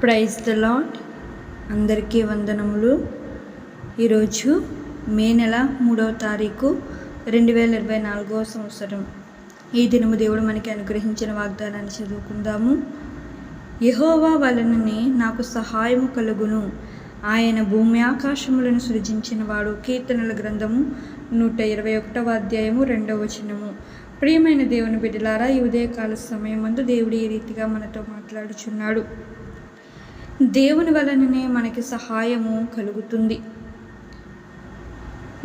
Praise the lord అందరికీ వందనములు. ఈరోజు మే నెల మూడవ తారీఖు రెండు వేల ఇరవై నాలుగవ సంవత్సరం. ఈ దినము దేవుడు మనకి అనుగ్రహించిన వాగ్దానాన్ని చదువుకుందాము. యహోవా వలననే నాకు సహాయము కలుగును. ఆయన భూమి ఆకాశములను సృజించిన వాడు కీర్తనల గ్రంథము నూట ఇరవై ఒకటవ అధ్యాయము రెండవ వచనము. ప్రియమైన దేవుని బిడ్డలారా ఈ ఉదయకాల సమయం మందు దేవుడు ఈ రీతిగా మనతో మాట్లాడుచున్నాడు. దేవుని వలననే మనకి సహాయము కలుగుతుంది.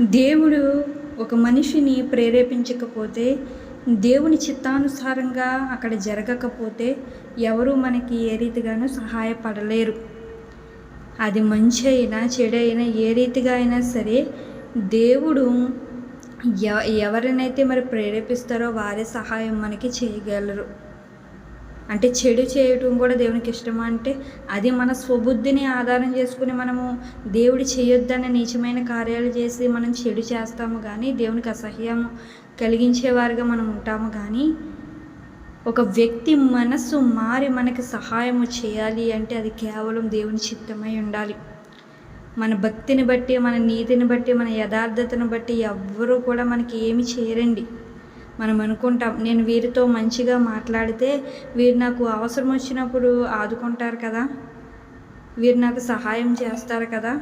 దేవుడు ఒక మనిషిని ప్రేరేపించకపోతే దేవుని చిత్తానుసారంగా అక్కడ జరగకపోతే ఎవరు మనకి ఏ రీతిగానూ సహాయపడలేరు. అది మంచి అయినా చెడు అయినా ఏ రీతిగా అయినా సరే దేవుడు ఎవరినైతే మరి ప్రేరేపిస్తారో వారే సహాయం మనకి చేయగలరు. అంటే చెడు చేయటం కూడా దేవునికి ఇష్టమా? అంటే అది మన స్వబుద్ధిని ఆధారం చేసుకుని మనము దేవుడు చేయొద్దన్న నీచమైన కార్యాలు చేసి మనం చెడు చేస్తాము కానీ దేవునికి అసహ్యం కలిగించేవారుగా మనం ఉంటాము కానీ ఒక వ్యక్తి మనస్సు మారి మనకి సహాయము చేయాలి అంటే అది కేవలం దేవుని చిత్తమై ఉండాలి. మన భక్తిని బట్టి మన నీతిని బట్టి మన యథార్థతను బట్టి ఎవ్వరూ కూడా మనకి ఏమి చేయరండి. మనం అనుకుంటాం. నేను వీరితో మంచిగా మాట్లాడితే వీరు నాకు అవసరం వచ్చినప్పుడు ఆదుకుంటారు కదా? వీరు నాకు సహాయం చేస్తారు కదా?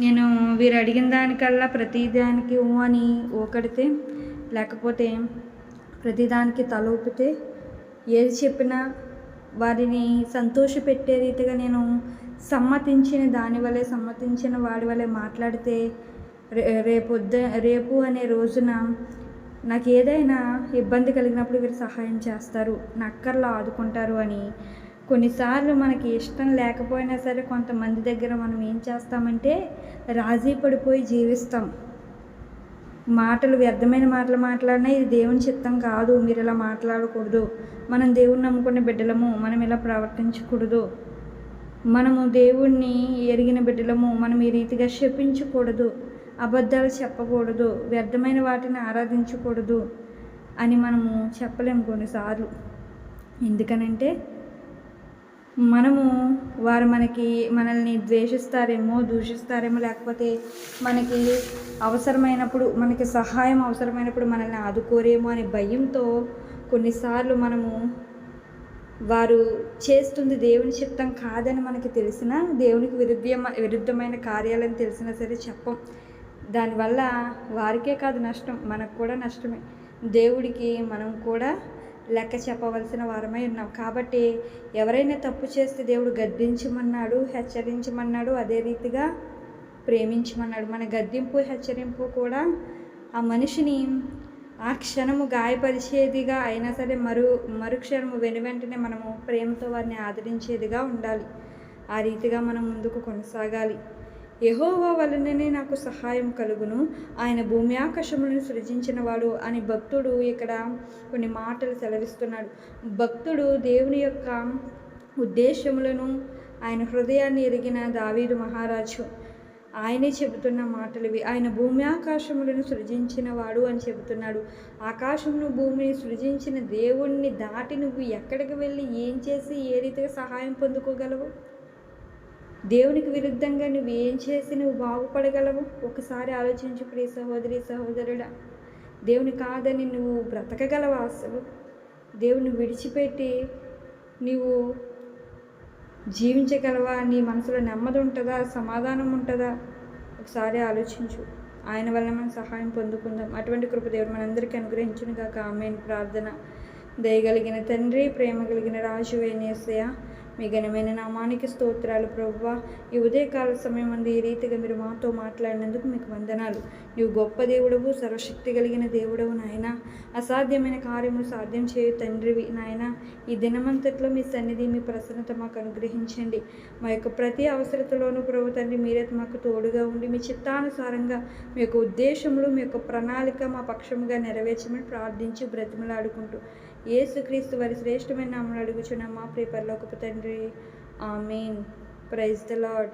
నేను వీరు అడిగిన దానికల్లా ప్రతిదానికి ఊ అని ఊకడితే లేకపోతే ప్రతిదానికి తల ఊపితే ఏది చెప్పినా వారిని సంతోషపెట్టే రీతిగా నేను సమ్మతించిన దాని వలె సమ్మతించిన వాడి వలె మాట్లాడితే రే రేపొద్దు రేపు అనే రోజున నాకు ఏదైనా ఇబ్బంది కలిగినప్పుడు వీరు సహాయం చేస్తారు నా అక్కర్లో ఆదుకుంటారు అని. కొన్నిసార్లు మనకి ఇష్టం లేకపోయినా సరే కొంతమంది దగ్గర మనం ఏం చేస్తామంటే రాజీ పడిపోయి జీవిస్తాం. మాటలు వ్యర్థమైన మాటలు మాట్లాడినా ఇది దేవుని చిత్తం కాదు మీరు ఇలా మాట్లాడకూడదు. మనం దేవుణ్ణి నమ్ముకునే బిడ్డలము మనం ఇలా ప్రవర్తించకూడదు. మనము దేవుణ్ణి ఎరిగిన బిడ్డలము మనం ఈ రీతిగా శపించకూడదు. అబద్ధాలు చెప్పకూడదు వ్యర్థమైన వాటిని ఆరాధించకూడదు అని మనము చెప్పలేము కొన్నిసార్లు. ఎందుకనంటే మనము వారు మనకి మనల్ని ద్వేషిస్తారేమో దూషిస్తారేమో లేకపోతే మనకి అవసరమైనప్పుడు మనకి సహాయం అవసరమైనప్పుడు మనల్ని ఆదుకోరేమో అనే భయంతో కొన్నిసార్లు మనము వారు చేస్తుంది దేవుని చిత్తం కాదని మనకి తెలిసిన దేవునికి విరుద్ధ విరుద్ధమైన కార్యాలని తెలిసినా సరే చెప్పం. దానివల్ల వారికే కాదు నష్టం మనకు కూడా నష్టమే. దేవుడికి మనం కూడా లెక్క చెప్పవలసిన వారమై ఉన్నాం. కాబట్టి ఎవరైనా తప్పు చేస్తే దేవుడు గద్దించమన్నాడు హెచ్చరించమన్నాడు అదే రీతిగా ప్రేమించమన్నాడు. మన గద్దింపు హెచ్చరింపు కూడా ఆ మనిషిని ఆ క్షణము గాయపరిచేదిగా అయినా సరే మరు మరుక్షణము వెను వెంటనే మనము ప్రేమతో వారిని ఆదరించేదిగా ఉండాలి. ఆ రీతిగా మనం ముందుకు కొనసాగాలి. యహోవా వలననే నాకు సహాయం కలుగును. ఆయన భూమి ఆకాశములను సృజించినవాడు అని భక్తుడు ఇక్కడ కొన్ని మాటలు సెలవిస్తున్నాడు. భక్తుడు దేవుని యొక్క ఉద్దేశములను ఆయన హృదయాన్ని ఎరిగిన దావీదు మహారాజు. ఆయనే చెబుతున్న మాటలు ఇవి ఆయన భూమి ఆకాశములను సృజించిన వాడు అని చెబుతున్నాడు. ఆకాశమును భూమిని సృజించిన దేవుణ్ణి దాటి నువ్వు ఎక్కడికి వెళ్ళి ఏం చేసి ఏ రీతిగా సహాయం పొందుకోగలవు? దేవునికి విరుద్ధంగా నువ్వు ఏం చేసి నువ్వు బాగుపడగలవు? ఒకసారి ఆలోచించు ప్రియ సహోదరి సహోదరుడా. దేవుని కాదని నువ్వు బ్రతకగలవా అసలు? దేవుని విడిచిపెట్టి నీవు జీవించగలవా? నీ మనసులో నెమ్మది ఉంటుందా? సమాధానం ఉంటుందా? ఒకసారి ఆలోచించు. ఆయన వల్ల మనం సహాయం పొందుకుందాం. అటువంటి కృప దేవుడు మనందరికీ అనుగ్రహించును కాక ఆమె ప్రార్థన దయగలిగిన తండ్రి ప్రేమ కలిగిన రాజు వేనేసయ మీ ఘనమైన నామానికి స్తోత్రాలు ప్రవ్వ ఈ ఉదయకాల సమయం అందు ఈ రీతిగా మీరు మాతో మాట్లాడినందుకు మీకు వందనాలు. నీవు గొప్ప దేవుడవు సర్వశక్తి కలిగిన దేవుడవు నాయన. అసాధ్యమైన కార్యములు సాధ్యం చేయు తండ్రివి నాయన. ఈ దినమంతట్లో మీ సన్నిధి మీ ప్రసన్నత మాకు అనుగ్రహించండి. మా యొక్క ప్రతి అవసరతలోనూ ప్రభు తండ్రి మీరే మాకు తోడుగా ఉండి మీ చిత్తానుసారంగా మీ యొక్క ఉద్దేశములు మీ యొక్క ప్రణాళిక మా పక్షముగా నెరవేర్చమని ప్రార్థించి బ్రతిమలాడుకుంటూ యేసుక్రీస్తు వారి శ్రేష్టమైన నామలు అడుగుచున్నామా మా ప్రియ పరలోకపు ఆ ఆమెన్. Praise the lord